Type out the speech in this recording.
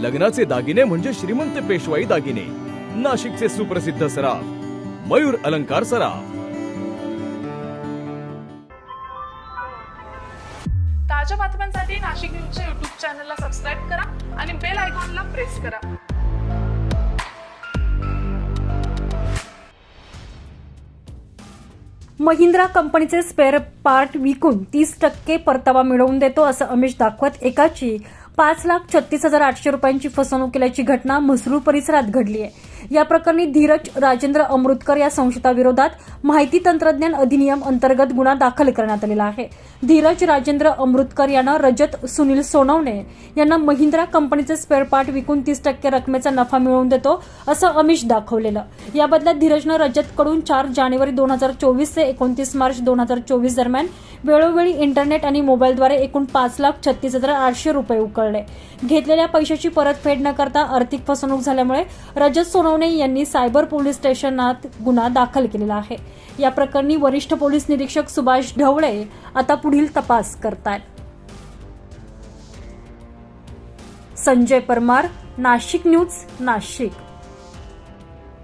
लग्नाचे दागिने म्हणजे श्रीमंत पेशवाई दागिने. नाशिकचे सुप्रसिद्ध सराफ मयूर अलंकार सराफ. ताज्या बातम्यांसाठी नाशिक न्यूजच्या युट्यूब चॅनलला सबस्क्राईब करा आणि बेल आयकॉनला प्रेस करा. महिंद्रा कंपनीचे स्पेअर पार्ट विकून तीस टक्के परतावा मिळवून देतो असं अमिष दाखवत एकाची पाच लाख छत्तीस हजार आठशे रुपयांची फसवणूक केल्याची घटना म्हसरूळ परिसरात घडली आहे. या प्रकरणी धीरज राजेंद्र अमृतकर या संशयिताविरोधात माहिती तंत्रज्ञान अधिनियम अंतर्गत गुन्हा दाखल करण्यात आलेला आहे. धीरज राजेंद्र अमृतकर यानं रजत सुनील सोनवणे यांना महिंद्रा कंपनीचे स्पेअर पार्ट विकून तीस टक्के रकमेचा नफा मिळवून देतो असं अमिष दाखवलेलं. या बदल्यात धीरजनं रजतकडून चार जानेवारी दोन हजार चोवीस ते एकोणतीस मार्च दोन हजार चोवीस दरम्यान वेळोवेळी इंटरनेट आणि मोबाईलद्वारे एकूण पाच लाख छत्तीस हजार आठशे रुपये उकळले. घेतलेल्या पैशाची परतफेड न करता आर्थिक फसवणूक झाल्यामुळे रजत सोनवणे यांनी सायबर पोलीस स्टेशनात गुन्हा दाखल केलेला आहे. या प्रकरणी वरिष्ठ पोलीस निरीक्षक सुभाष ढवळे आता पुढील तपास करतात संजय परमार नाशिक न्यूज नाशिक.